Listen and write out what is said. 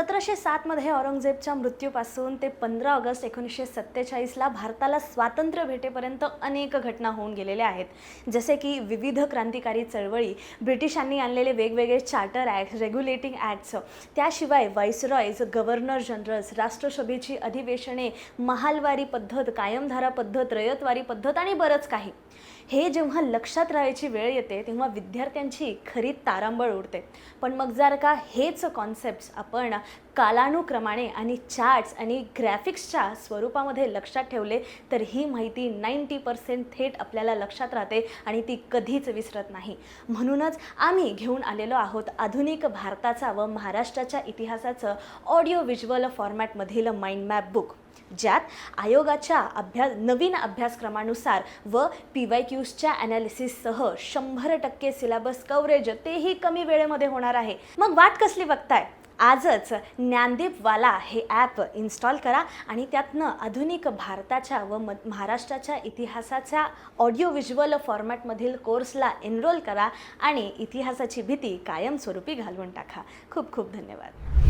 सतराशे सातमध्ये औरंगजेबच्या मृत्यूपासून ते पंधरा ऑगस्ट एकोणीसशे सत्तेचाळीसला भारताला स्वातंत्र्य भेटेपर्यंत अनेक घटना होऊन गेलेल्या आहेत. जसे की विविध क्रांतिकारी चळवळी ब्रिटिशांनी आणलेले वेगवेगळे चार्टर ॲक्ट रेग्युलेटिंग ॲक्ट्स. त्याशिवाय व्हाईसरॉयज गव्हर्नर जनरल्स राष्ट्रसभेची अधिवेशने महालवारी पद्धत कायमधारा पद्धत रयतवारी पद्धत आणि बरंच काही. हे जेव्हा लक्षात राहायची वेळ येते तेव्हा विद्यार्थ्यांची खरी तारांबळ उडते. पण मग जर का हेच कॉन्सेप्ट्स आपण कालानुक्रमाने आणि चार्ट्स आणि ग्रॅफिक्सच्या स्वरूपामध्ये लक्षात ठेवले तर ही माहिती नाईंटी पर्सेंट थेट आपल्याला लक्षात राहते आणि ती कधीच विसरत नाही. म्हणूनच आम्ही घेऊन आलेलो आहोत आधुनिक भारताचा व महाराष्ट्राच्या इतिहासाचं ऑडिओ व्हिज्युअल फॉर्मॅटमधील माइंड मॅप बुक ज्यात आयोगाच्या अभ्यास नवीन अभ्यासक्रमानुसार व पी वाय क्यूजच्या ॲनालिसिससह शंभर टक्के सिलेबस कव्हरेज तेही कमी वेळेमध्ये होणार आहे. मग वाट कसली बघताय? आजच ज्ञानदीपवाला हे ॲप इन्स्टॉल करा आणि त्यातनं आधुनिक भारताच्या व म महाराष्ट्राच्या इतिहासाच्या ऑडिओ व्हिज्युअल फॉर्मॅटमधील कोर्सला एनरोल करा आणि इतिहासाची भीती कायमस्वरूपी घालवून टाका. खूप खूप धन्यवाद.